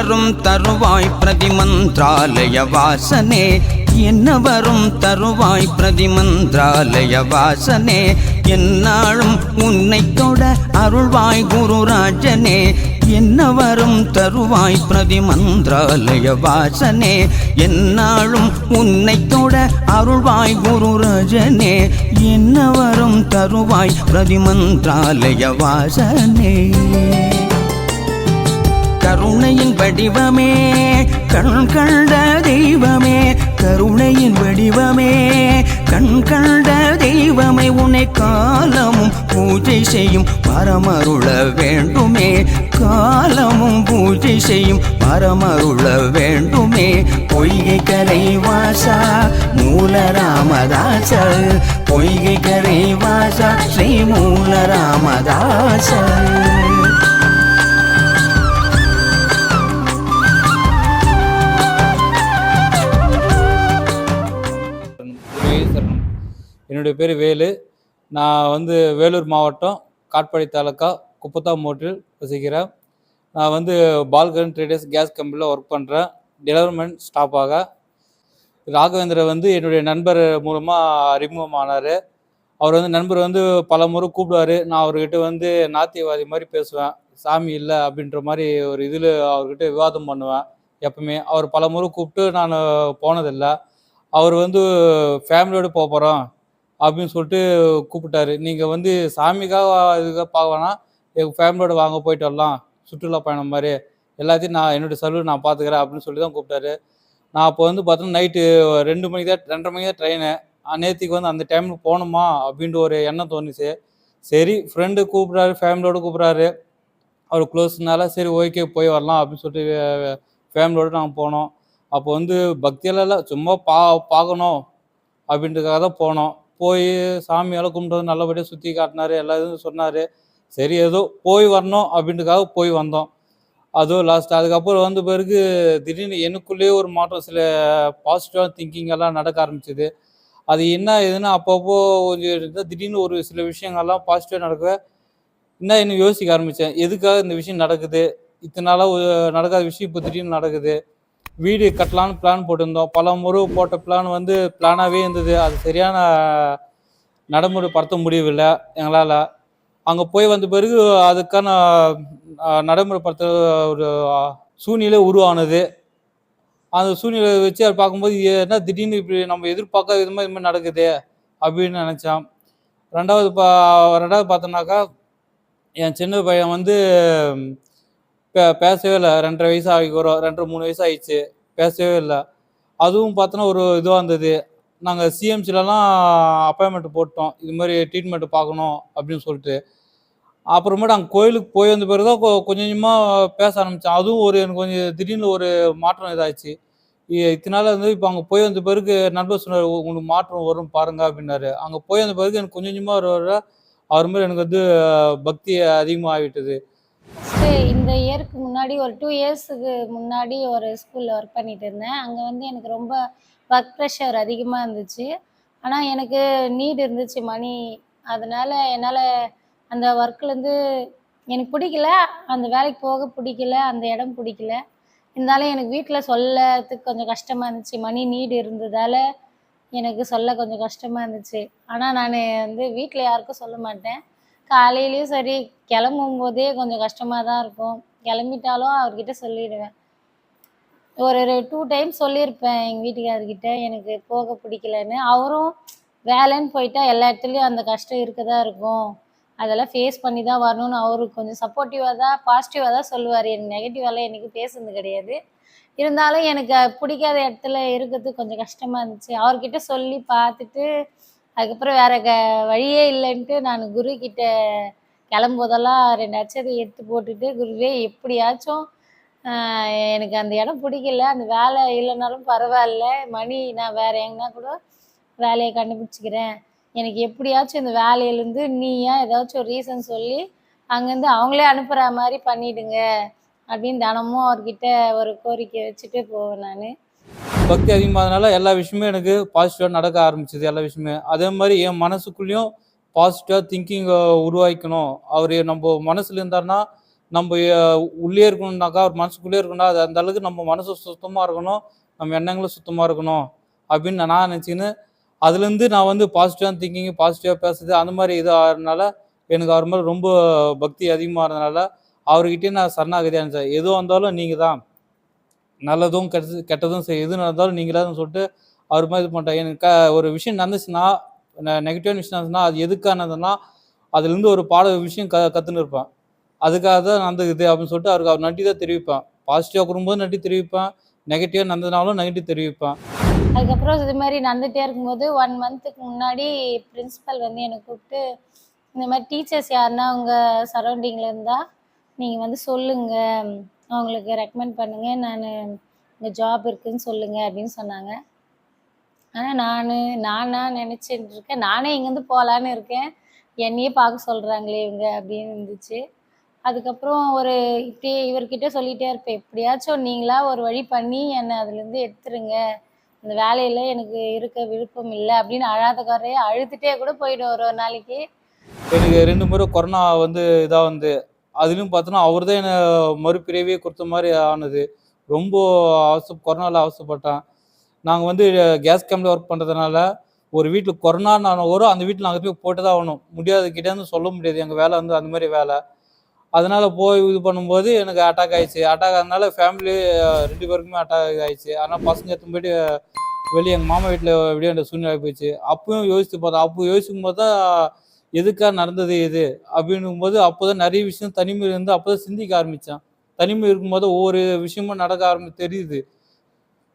வரும் தருவாய் பிரதிமந்திராலய வாசனே. என்ன வரும் தருவாய் பிரதிமந்திராலய வாசனே. என்னாலும் உன்னை தொட அருள்வாய் குருராஜனே. என்ன வரும் தருவாய் பிரதிமந்திராலய வாசனே. என்னாலும் உன்னை தொட அருள்வாய் குருராஜனே. என்ன வரும் தருவாய் பிரதிமந்திராலய வாசனே. கருணையின் வடிவமே கண் கண்ட தெய்வமே கருணையின் வடிவமே கண் கண்ட தெய்வமே உன்னை காலமும் பூஜை செய்யும் பரமருள வேண்டுமே. காலமும் பூஜை செய்யும் பரமருள வேண்டுமே. பொய்கை கரை வாசா மூல ராமதாச பொய்கை கரை வாசா ஸ்ரீ மூல என்னுடைய பேர் வேலு. நான் வந்து வேலூர் மாவட்டம் காட்பாடி தாலுக்கா குப்பத்தாமூட்டில் வசிக்கிறேன். நான் வந்து பால்கன் ட்ரேடர்ஸ் கேஸ் கம்பெனியில் ஒர்க் பண்ணுறேன் டெவலப்மெண்ட் ஸ்டாஃபாக ராகவேந்திரன் வந்து என்னுடைய நண்பர் மூலமாக அறிமுகமானார் அவர் வந்து நண்பர் வந்து பல முறை கூப்பிடுவாரு. நான் அவர்கிட்ட வந்து நாத்தியவாதி மாதிரி பேசுவேன். சாமி இல்லை அப்படின்ற மாதிரி ஒரு இதில் அவர்கிட்ட விவாதம் பண்ணுவேன் எப்பவுமே. அவர் பல முறை கூப்பிட்டு நான் போனதில்லை. அவர் வந்து ஃபேமிலியோடு போக போகிறோம் அப்படின்னு சொல்லிட்டு கூப்பிட்டாரு. நீங்கள் வந்து சாமிக்காக இதுக்காக பார்க்க எங்கள் ஃபேமிலியோட வாங்க போயிட்டு வரலாம். சுற்றுலா பயணம் மாதிரி. எல்லாத்தையும் நான் என்னுடைய செலவு நான் பார்த்துக்கிறேன் அப்படின்னு சொல்லி தான் கூப்பிட்டாரு. நான் அப்போ வந்து பார்த்தோன்னா நைட்டு ரெண்டு மணிக்கு தான் ரெண்டரை மணிக்கு தான் ட்ரெயின் நேற்றுக்கு வந்து அந்த டைமில் போகணுமா அப்படின்ற ஒரு எண்ணம் தோணுச்சு. சரி ஃப்ரெண்டு கூப்பிட்றாரு ஃபேமிலியோடு கூப்பிட்றாரு. அவர் க்ளோஸ்னால சரி ஓகே போய் வரலாம் அப்படின்னு சொல்லிட்டு ஃபேமிலியோடு நாங்கள் போனோம். அப்போ வந்து பக்தியெல்லாம் இல்லை சும்மா பா பார்க்கணும் அப்படின்றதுக்காக தான் போனோம். போய் சாமியால் கும்பிட்டு நல்லபடியாக சுற்றி காட்டினாரு எல்லா இதுவும் சொன்னார். சரி ஏதோ போய் வரணும் அப்படின்றக்காக போய் வந்தோம். அதுவும் லாஸ்ட் அதுக்கப்புறம் வந்த பிறகு திடீர்னு எனக்குள்ளேயே ஒரு மாற்றம் சில பாசிட்டிவான திங்கிங் எல்லாம் நடக்க ஆரம்பிச்சது. அது என்ன ஏதுன்னா அப்பப்போ கொஞ்சம் இருந்தால் திடீர்னு ஒரு சில விஷயங்கள்லாம் பாசிட்டிவாக நடக்க என்ன இன்னும் யோசிக்க ஆரம்பித்தேன் எதுக்காக இந்த விஷயம் நடக்குது? இத்தனை நாளாக நடக்காத விஷயம் இப்போ திடீர்னு நடக்குது. வீடு கட்டலான்னு பிளான் போட்டிருந்தோம். பல முறை போட்ட பிளான் வந்து பிளானாகவே இருந்தது. அது சரியான நடைமுறைப்படுத்த முடியவில்லை எங்களால். அங்கே போய் வந்த பிறகு அதுக்கான நடைமுறைப்படுத்த ஒரு சூழ்நிலை உருவானது. அந்த சூழ்நிலை வச்சு அதை பார்க்கும்போது என்ன திடீர்னு இப்படி நம்ம எதிர்பார்க்காத இது மாதிரி இது மாதிரி நடக்குது? அப்படின்னு நினச்சான். ரெண்டாவது பா ரெண்டாவது பார்த்தோம்னாக்கா என் சின்ன பையன் வந்து பேசவே இல்லை. ரெண்டரை வயசு ஆகிக்கிறோம் ரெண்டரை மூணு வயசு ஆயிடுச்சு பேசவே இல்லை. அதுவும் பார்த்தோன்னா ஒரு இதுவாக இருந்தது. நாங்கள் சிஎம்சிலலாம் அப்பாயின்மெண்ட் போட்டோம். இது மாதிரி ட்ரீட்மெண்ட் பார்க்கணும் அப்படின்னு சொல்லிட்டு. அப்புறமேட்டு அங்கே கோயிலுக்கு போய் வந்த பிறகு தான் கொஞ்சம் கொஞ்சமாக பேச ஆரம்பித்தேன் அதுவும் ஒரு எனக்கு கொஞ்சம் திடீர்னு ஒரு மாற்றம் இதாச்சு இத்தனை நாள் வந்து இப்போ அங்கே போய் வந்த பிறகு நண்பர் சொன்னார் உங்களுக்கு மாற்றம் வரும் பாருங்க அப்படின்னாரு. அங்கே போய் வந்த பிறகு எனக்கு கொஞ்சம் கொஞ்சமாக வர அவர் மாதிரி எனக்கு வந்து பக்தி அதிகமாக ஆகிட்டது இந்த இயருக்கு முன்னாடி ஒரு டூ இயர்ஸுக்கு முன்னாடி ஒரு ஸ்கூலில் ஒர்க் பண்ணிட்டு இருந்தேன். அங்கே வந்து எனக்கு ரொம்ப ஒர்க் ப்ரெஷர் அதிகமாக இருந்துச்சு. ஆனால் எனக்கு நீட் இருந்துச்சு மணி அதனால் என்னால் அந்த ஒர்க்லேருந்து எனக்கு பிடிக்கல. அந்த வேலைக்கு போக பிடிக்கல. அந்த இடம் பிடிக்கல. இருந்தாலும் எனக்கு வீட்டில் சொல்லத்துக்கு கொஞ்சம் கஷ்டமாக இருந்துச்சு. மணி நீடு இருந்ததால் எனக்கு சொல்ல கொஞ்சம் கஷ்டமாக இருந்துச்சு. ஆனால் நான் வந்து வீட்டில் யாருக்கும் சொல்ல மாட்டேன். காலையிலையும் சரி கிளம்பும் போதே கொஞ்சம் கஷ்டமாக தான் இருக்கும். கிளம்பிட்டாலும் அவர்கிட்ட சொல்லிடுவேன். ஒரு டூ டைம் சொல்லியிருப்பேன் எங்கள் வீட்டுக்காரர்கிட்ட எனக்கு போக பிடிக்கலன்னு. அவரும் வேலைன்னு போயிட்டா எல்லா இடத்துலையும் அந்த கஷ்டம் இருக்க தான் இருக்கும். அதெல்லாம் ஃபேஸ் பண்ணி தான் வரணும்னு அவரு கொஞ்சம் சப்போர்ட்டிவாக தான் பாசிட்டிவாக தான் சொல்லுவார். எனக்கு நெகட்டிவாலாம் எனக்கு பேசுனது கிடையாது. இருந்தாலும் எனக்கு பிடிக்காத இடத்துல இருக்கிறது கொஞ்சம் கஷ்டமாக இருந்துச்சு. அவர்கிட்ட சொல்லி பார்த்துட்டு அதுக்கப்புறம் வேற க வழியே இல்லைன்ட்டு நான் குரு கிட்ட கிளம்போதெல்லாம் ரெண்டு அச்சதை எடுத்து போட்டுட்டு குருவே எப்படியாச்சும் எனக்கு அந்த இடம் பிடிக்கல. அந்த வேலை இல்லைனாலும் பரவாயில்ல. மணி நான் வேற எங்கன்னா கூட வேலையை கண்டுபிடிச்சிக்கிறேன். எனக்கு எப்படியாச்சும் இந்த வேலையிலேருந்து நீயா ஏதாச்சும் ஒரு ரீசன் சொல்லி அங்கேருந்து அவங்களே அனுப்புகிற மாதிரி பண்ணிடுங்க. அப்படின்னு தினமும் அவர்கிட்ட ஒரு கோரிக்கை வச்சுட்டு போவேன் நான். பக்தி அதிகமானதுனால எல்லா விஷயமும் எனக்கு பாசிட்டிவாக நடக்க ஆரம்பிச்சது எல்லா விஷயமே. அதே மாதிரி என் மனசுக்குள்ளேயும் பாசிட்டிவாக திங்கிங் உருவாக்கணும் அவர் நம்ம மனசில் இருந்தாருன்னா நம்ம உள்ளே இருக்கணும்னாக்கா அவர் மனசுக்குள்ளே இருக்கணும்னா அது அந்த அளவுக்கு நம்ம மனசு சுத்தமாக இருக்கணும். நம்ம எண்ணங்களும் சுத்தமாக இருக்கணும். அப்படின்னு நான் நினச்சிக்கின்னு அதுலேருந்து நான் வந்து பாசிட்டிவாக திங்கிங் பாசிட்டிவாக பேசுறது அந்த மாதிரி இது ஆகிறதுனால எனக்கு அவர் மேலே ரொம்ப பக்தி அதிகமாக இருந்தனால அவர்கிட்டே நான் சரணாகதியாக இருந்தேன் எதுவாக இருந்தாலும் நீங்கள் தான் நல்லதும் கெட்டது கெட்டதும் சரி எது நடந்தாலும் நீங்களே சொல்லிட்டு அவர் மாதிரி இது பண்ணிட்டேன் எனக்கு க- ஒரு விஷயம் நடந்துச்சுன்னா நெகட்டிவான விஷயம் நடந்துச்சுன்னா அது எதுக்கானதுன்னா அதுலேருந்து ஒரு பாட விஷயம் க கற்றுன்னு இருப்பேன். அதுக்காக தான் நடந்துக்குது அப்படின்னு சொல்லிட்டு அவருக்கு அவர் நன்றி தான் தெரிவிப்பேன். பாசிட்டிவாக கொடுக்கும்போது நன்றி தெரிவிப்பேன். நெகட்டிவாக நடந்ததுனாலும் நெகட்டிவ் தெரிவிப்பேன். அதுக்கப்புறம் இது மாதிரி நடந்துகிட்டே இருக்கும்போது ஒன் மந்த்துக்கு முன்னாடி பிரின்ஸிபல் வந்து என்னை கூப்பிட்டு இந்த மாதிரி டீச்சர்ஸ் யாருன்னா உங்கள் சரௌண்டிங்கில் இருந்தால் நீங்கள் வந்து சொல்லுங்கள் அவங்களுக்கு ரெக்கமெண்ட் பண்ணுங்கள் நான் இங்கே ஜாப் இருக்குதுன்னு சொல்லுங்கள் அப்படின்னு சொன்னாங்க. ஆனால் நான் நானா நினச்சிட்டு இருக்கேன். நானே இங்கேருந்து போகலான்னு இருக்கேன். என்னையே பார்க்க சொல்கிறாங்களே இவங்க அப்படின்னு இருந்துச்சு. அதுக்கப்புறம் ஒரு இப்படியே இவர்கிட்ட சொல்லிகிட்டே இருப்பேன். எப்படியாச்சும் நீங்களா ஒரு வழி பண்ணி என்னை அதுலேருந்து எடுத்துருங்க. இந்த வேலையில் எனக்கு இருக்க விருப்பம் இல்லை அப்படின்னு அழாத குறைய அழுதுகிட்டே கூட போயிடும் ஒரு ஒரு நாளைக்கு. எனக்கு ரெண்டு முறை கொரோனா வந்து இதாக வந்து அதுலேயும் பார்த்தோன்னா அவர் தான் என்னை மறுபிறவியே கொடுத்த மாதிரி ஆனது. ரொம்ப அவசர கொரோனாவில் அவசரப்பட்டேன் நாங்கள் வந்து கேஸ் கேம்பில் ஒர்க் பண்ணுறதுனால ஒரு வீட்டில் கொரோனா நான் வரும் அந்த வீட்டில் நாங்கள் போய் போட்டு தான் ஆகணும். முடியாது கிட்டேருந்து சொல்ல முடியாது. எங்கள் வேலை வந்து அந்த மாதிரி வேலை. அதனால் போய் இது பண்ணும்போது எனக்கு அட்டாக் ஆயிடுச்சு. அட்டாக் ஆனதுனால ஃபேமிலி ரெண்டு பேருக்குமே அட்டாக் ஆயிடுச்சு. ஆனால் பசங்க எத்தனை போயிட்டு வெளியே எங்கள் மாமா வீட்டில் விடிய சூழ்நிலை போயிடுச்சு அப்பவும் யோசித்து பார்த்தேன். அப்போ யோசிக்கும் போது தான் எதுக்காக நடந்தது இது? அப்படின்னும் போது அப்போதான் நிறைய விஷயம் தனிமை இருந்து அப்போதான் சிந்திக்க ஆரம்பித்தான் தனிமை இருக்கும்போது ஒவ்வொரு விஷயமும் நடக்க ஆரம்பி தெரியுது.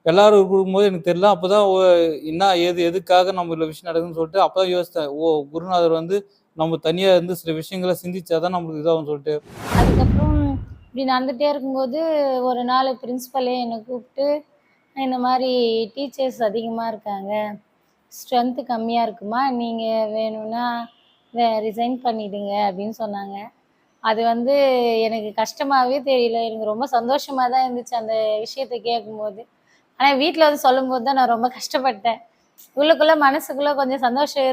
எல்லாரும் இருக்கும்போது எனக்கு தெரியல. அப்போதான் ஓ, என்ன ஏது எதுக்காக நம்ம இவ்வளோ விஷயம் நடக்குதுன்னு சொல்லிட்டு அப்போதான் யோசித்தேன். ஓ குருநாதர் வந்து நம்ம தனியாக இருந்து சில விஷயங்களை சிந்திச்சாதான் நம்மளுக்கு இதாகும் சொல்லிட்டு. அதுக்கப்புறம் இப்படி நடந்துகிட்டே இருக்கும்போது ஒரு நாள் பிரின்ஸிபலே என்னை கூப்பிட்டு இந்த மாதிரி டீச்சர்ஸ் அதிகமாக இருக்காங்க. ஸ்ட்ரென்த்து கம்மியாக இருக்குமா? நீங்கள் வேணும்னா ரிசைன் பண்ணிடுங்க அப்படின்னு சொன்னாங்க. அது வந்து எனக்கு கஷ்டமாகவே தெரியல. எனக்கு ரொம்ப சந்தோஷமாக தான் இருந்துச்சு அந்த விஷயத்தை கேட்கும்போது ஆனால் வீட்டில் வந்து சொல்லும்போது தான் நான் ரொம்ப கஷ்டப்பட்டேன். உள்ளுக்குள்ளே மனசுக்குள்ளே கொஞ்சம் சந்தோஷம்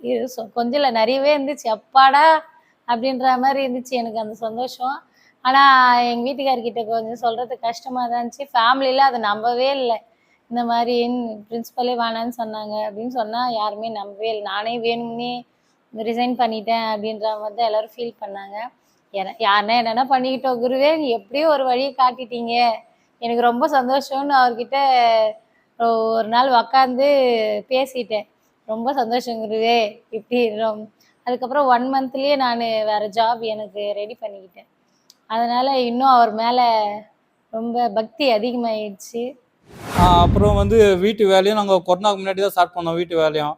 இரு சொ- கொஞ்சம் இல்லை நிறையவே இருந்துச்சு. அப்பாடா அப்படின்ற மாதிரி இருந்துச்சு எனக்கு அந்த சந்தோஷம். ஆனால் எங்கள் வீட்டுக்காரர்கிட்ட கொஞ்சம் சொல்கிறது கஷ்டமாக தான் இருந்துச்சு ஃபேமிலியில் அதை நம்பவே இல்லை. இந்த மாதிரி பிரின்ஸிபலே வேணான்னு சொன்னாங்க. அப்படின்னு சொன்னால் யாருமே நம்பவே இல்லை. நானே வேணும்னே ரிசைன் பண்ணிட்டேன் அப்படின்ற மாதிரி தான் எல்லோரும் ஃபீல் பண்ணாங்க. என யாருன்னா என்னென்ன பண்ணிக்கிட்டோம். குருவே நீ எப்படியும் ஒரு வழியை காட்டிட்டீங்க. எனக்கு ரொம்ப சந்தோஷம்னு அவர்கிட்ட ஒரு நாள் உக்காந்து பேசிட்டேன். ரொம்ப சந்தோஷம் குருவே இப்படி ரொம் அதுக்கப்புறம் ஒன் மந்த்லேயே நான் வேறு ஜாப் எனக்கு ரெடி பண்ணிக்கிட்டேன். அதனால் இன்னும் அவர் மேலே ரொம்ப பக்தி அதிகமாகிடுச்சு அப்புறம் வந்து வீட்டு வேலையும் நாங்கள் கொரோனாக்கு முன்னாடி தான் ஸ்டார்ட் பண்ணோம் வீட்டு வேலையும்.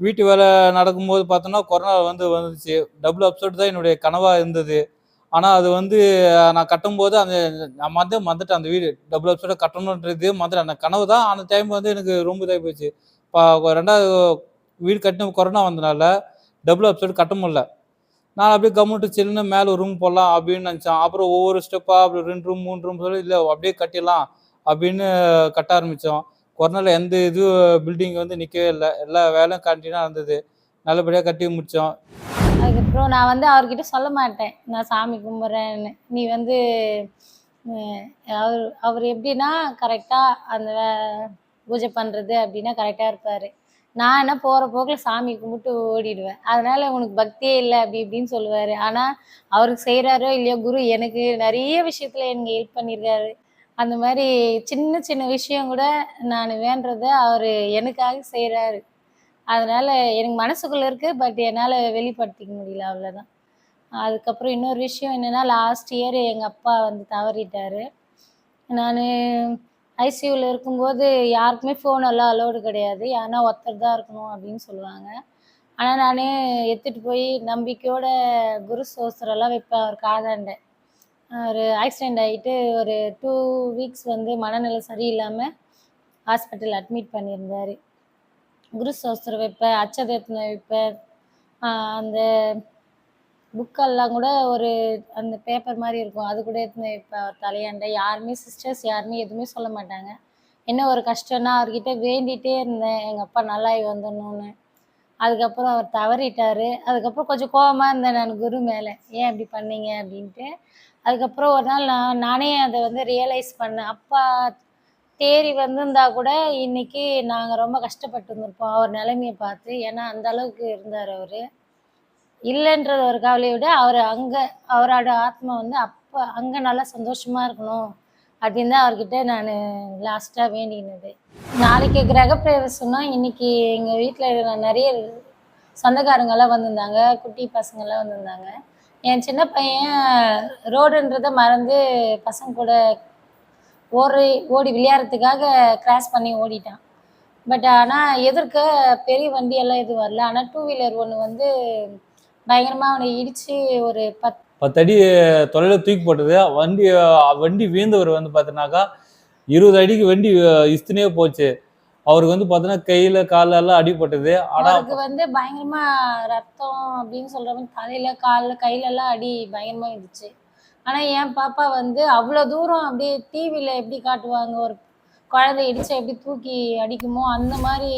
வீட்டு வேலை நடக்கும்போது பார்த்தோன்னா கொரோனா வந்து வந்துச்சு. டபுள் அப்செட் தான் என்னுடைய கனவாக இருந்தது. ஆனால் அது வந்து நான் கட்டும்போது அந்த நான் வந்து மறந்துட்டேன் அந்த வீடு. டபுள் அப்செட்டாக கட்டணுன்றது மறந்துட்டேன். அந்த கனவு தான் அந்த டைம் வந்து எனக்கு ரொம்ப இதாகி போச்சு. இப்போ ரெண்டாவது வீடு கட்டின கொரோனா வந்தனால டபுள் அப்செட் கட்ட முடில நான் அப்படியே கம்முட்டு சில்லுன்னு மேலே ரூம் போடலாம் அப்படின்னு நினச்சேன். அப்புறம் ஒவ்வொரு ஸ்டெப்பாக அப்படி ரெண்டு ரூம் மூணு ரூம் சொல்லி இல்லை அப்படியே கட்டிடலாம் அப்படின்னு கட்ட ஆரம்பித்தோம் கொரோனாவில் எந்த இது பில்டிங் வந்து நிற்கவே இல்லை. எல்லா வேலையும் கண்டினியூ இருந்தது நல்லபடியாக கட்டி முடித்தோம் அதுக்கப்புறம் நான் வந்து அவர்கிட்ட சொல்ல மாட்டேன். நான் சாமி கும்பிட்றேன்னு. நீ வந்து அவர் அவர் எப்படின்னா கரெக்டாக அந்த வே- பூஜை பண்ணுறது அப்படின்னா கரெக்டாக இருப்பார். நான் என்ன போகிற போக்கில் சாமி கும்பிட்டு ஓடிடுவேன். அதனால் உனக்கு பக்தியே இல்லை அப்படி இப்படின்னு சொல்லுவார். ஆனால் அவருக்கு செய்கிறாரோ இல்லையோ குரு எனக்கு நிறைய விஷயத்தில் எனக்கு ஹெல்ப் பண்ணியிருக்காரு அந்த மாதிரி சின்ன சின்ன விஷயம் கூட நான் வேண்டத அவர் எனக்காக செய்கிறாரு அதனால எனக்கு மனசுக்குள்ள இருக்கு பட் என்னால் வெளிப்படுத்திக்க முடியல அவ்வளோதான் அதுக்கப்புறம் இன்னொரு விஷயம் என்னென்னா லாஸ்ட் இயர் எங்கள் அப்பா வந்து தவறிட்டார். நான் ஐசியூவில் இருக்கும்போது யாருக்குமே ஃபோன் எல்லாம் அலோடு கிடையாது. ஏன்னா ஒருத்தர் தான் இருக்கணும் அப்படின்னு சொல்லுவாங்க. ஆனால் நான் எடுத்துகிட்டு போய் நம்பிக்கையோட குரு சோசரெல்லாம் வைப்பேன் அவர் காதாண்ட ஒரு ஆக்சிடெண்ட் ஆகிட்டு ஒரு டூ வீக்ஸ் வந்து மனநிலை சரியில்லாமல் ஹாஸ்பிட்டல் அட்மிட் பண்ணியிருந்தார். குரு சோஸ்திர வைப்பேன் அச்சதத்னம் வைப்பேன் அந்த புக்கெல்லாம் கூட ஒரு அந்த பேப்பர் மாதிரி இருக்கும். அது கூட எடுத்துன்னு வைப்பேன் அவர் தலையாண்ட. யாருமே சிஸ்டர்ஸ் யாருமே எதுவுமே சொல்ல மாட்டாங்க. என்ன ஒரு கஷ்டம்னா அவர்கிட்ட வேண்டிகிட்டே இருந்தேன். எங்கள் அப்பா நல்லாயி வந்துடணும்னு. அதுக்கப்புறம் அவர் தவறிட்டார். அதுக்கப்புறம் கொஞ்சம் கோபமாக இருந்தேன் நான் குரு மேலே. ஏன் இப்படி பண்ணீங்க அப்படின்ட்டு அதுக்கப்புறம் ஒரு நாள் நான் நானே அதை வந்து ரியலைஸ் பண்ணேன். அப்பா தேறி வந்திருந்தா கூட இன்னைக்கு நாங்கள் ரொம்ப கஷ்டப்பட்டு இருந்திருப்போம். அவர் நிலைமையை பார்த்து ஏன்னா அந்த அளவுக்கு இருந்தார் அவர். இல்லைன்றது ஒரு கவலையை விட அவர் அங்கே அவரோட ஆத்மா வந்து அப்போ அங்கே நல்லா சந்தோஷமாக இருக்கணும் அப்படின்னு தான் அவர்கிட்ட நான் லாஸ்ட்டாக வேண்டினது. நாளைக்கு கிரகப்பிரவேசம்னா இன்னைக்கு எங்கள் வீட்டில் நிறைய சொந்தக்காரங்கெல்லாம் வந்திருந்தாங்க குட்டி பசங்கள்லாம் வந்திருந்தாங்க. என் சின்ன பையன் ரோடுன்றதை மறந்து பசங்க கூட ஓடி ஓடி விளையாடுறதுக்காக கிராஸ் பண்ணி ஓடிட்டான். பட் ஆனால் எதிர்க்க பெரிய வண்டியெல்லாம் எதுவும் வரல. ஆனால் டூ வீலர் ஒன்று வந்து பயங்கரமாக அவனை இடித்து ஒரு பத் பத்தடி தொலைவில் தூக்கி போட்டது. வண்டி வண்டி வீழ்ந்தவர் வந்து பார்த்தீங்கன்னாக்கா இருபது அடிக்கு வண்டி இஸ்துனே போச்சு. அவருக்கு வந்து பாத்தீங்கன்னா கையில் கால எல்லாம் அடிபட்டது. ஆனால் அவருக்கு வந்து பயங்கரமா ரத்தம் அப்படின்னு சொல்ற மாதிரி தலையில கால்ல கையில எல்லாம் அடி பயங்கரமா இருந்துச்சு. ஆனா என் பாப்பா வந்து அவ்வளவு தூரம் அப்படியே டிவில எப்படி காட்டுவாங்க ஒரு குழந்தை இடிச்சா எப்படி தூக்கி அடிக்குமோ அந்த மாதிரி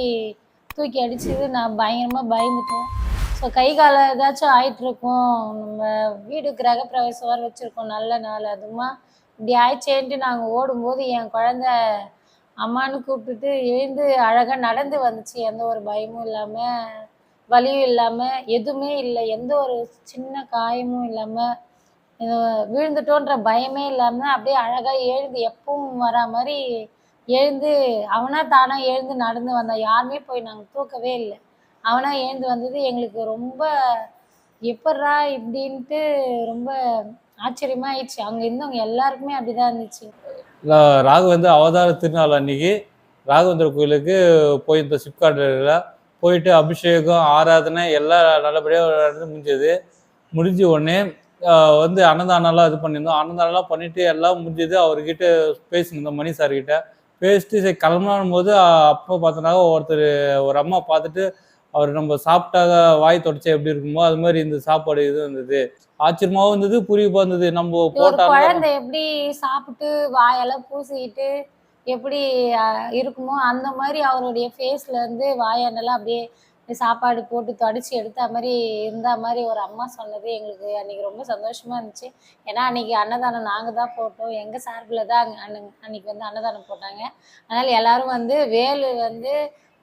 தூக்கி அடிச்சது நான் பயங்கரமா பயந்துட்டேன். ஸோ கை கால ஏதாச்சும் ஆயிட்டு இருக்கும் நம்ம வீடு கிரகப்பிரவேசம் வர வச்சிருக்கோம் நல்ல நாள். அதுமா இப்படி ஆயிடுச்சேன்ட்டு நாங்கள் ஓடும்போது என் குழந்தை அம்மான்னு கூப்பிட்டுட்டு எழுந்து அழகாக நடந்து வந்துச்சு. எந்த ஒரு பயமும் இல்லாமல் வலியும் இல்லாமல் எதுவுமே இல்லை. எந்த ஒரு சின்ன காயமும் இல்லாமல் விழுந்துட்டோன்ற பயமே இல்லாமல் அப்படியே அழகாக எழுந்து எப்பவும் வரா மாதிரி எழுந்து அவனா தானா எழுந்து நடந்து வந்தான் யாருமே போய் நாங்கள் தூக்கவே இல்லை. அவனா எழுந்து வந்தது எங்களுக்கு ரொம்ப எப்பட்றா இப்படின்ட்டு ரொம்ப ஆச்சரியமா ஆயிடுச்சு அங்கே இருந்தவங்க எல்லாருக்குமே அப்படிதான் இருந்துச்சு. ராகு வந்து அவதார திருநாள் அன்னைக்கு ராகவேந்திர கோயிலுக்கு போயிருந்த சிப்காட்டில் போயிட்டு அபிஷேகம் ஆராதனை எல்லாம் நல்லபடியாக நடந்து முடிஞ்சது. முடிஞ்ச உடனே வந்து அன்னதானம்லாம் இது பண்ணியிருந்தோம். அன்னதானம்லாம் பண்ணிட்டு எல்லாம் முடிஞ்சது. அவர்கிட்ட பேசியிருந்தோம் மணி சார்கிட்ட பேசிட்டு சரி கிளம்பும் போது அப்போ பார்த்தோன்னா ஒருத்தர் ஒரு அம்மா பார்த்துட்டு அவர் நம்ம சாப்பிட்டாக வாய் தொடச்சா எப்படி இருக்குமோ அது மாதிரி இந்த சாப்பாடு இது இருந்தது ஆச்சரியமாவும் இருந்தது புரியுப்பா இருந்தது. நம்ம போட்ட குழந்தை எப்படி சாப்பிட்டு வாயெல்லாம் பூசிக்கிட்டு எப்படி இருக்குமோ அந்த மாதிரி அவருடைய ஃபேஸ்ல இருந்து வாயாண்டெல்லாம் அப்படியே சாப்பாடு போட்டு தொடச்சி எடுத்த மாதிரி இருந்த மாதிரி ஒரு அம்மா சொன்னது எங்களுக்கு அன்னைக்கு ரொம்ப சந்தோஷமா இருந்துச்சு. ஏன்னா அன்னைக்கு அன்னதானம் நாங்க தான் போட்டோம். எங்க சார்பில் தான் அன்னைக்கு வந்து அன்னதானம் போட்டாங்க. அதனால எல்லாரும் வந்து வேலு வந்து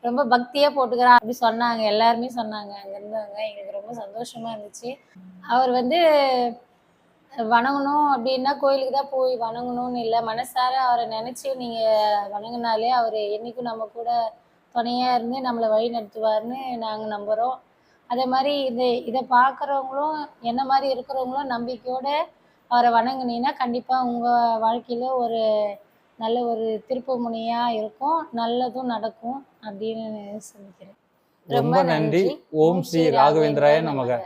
ரொம்ப பக்தியா போட்டுக்கிறான் அப்படி சொன்னாங்க. எல்லாருமே சொன்னாங்க. அங்க இருந்தவங்க எங்களுக்கு ரொம்ப சந்தோஷமா இருந்துச்சு. அவர் வந்து வணங்கணும் அப்படின்னா கோயிலுக்கு தான் போய் வணங்கணும்னு இல்லை. மனசார அவரை நினைச்சு நீங்க வணங்கினாலே அவர் என்னைக்கும் நம்ம கூட துணையா இருந்து நம்மளை வழி நடத்துவார்னு நாங்க நம்புறோம். அதே மாதிரி இது இதை பார்க்குறவங்களும் என்ன மாதிரி இருக்கிறவங்களும் நம்பிக்கையோட அவரை வணங்குனீங்கன்னா கண்டிப்பா உங்க வாழ்க்கையில ஒரு நல்ல ஒரு திருப்பு முனையா இருக்கும். நல்லதும் நடக்கும். அப்படின்னு சொல்லிக்கிறேன் ரொம்ப நன்றி. ஓம் ஸ்ரீ ராகவேந்திராய நமக.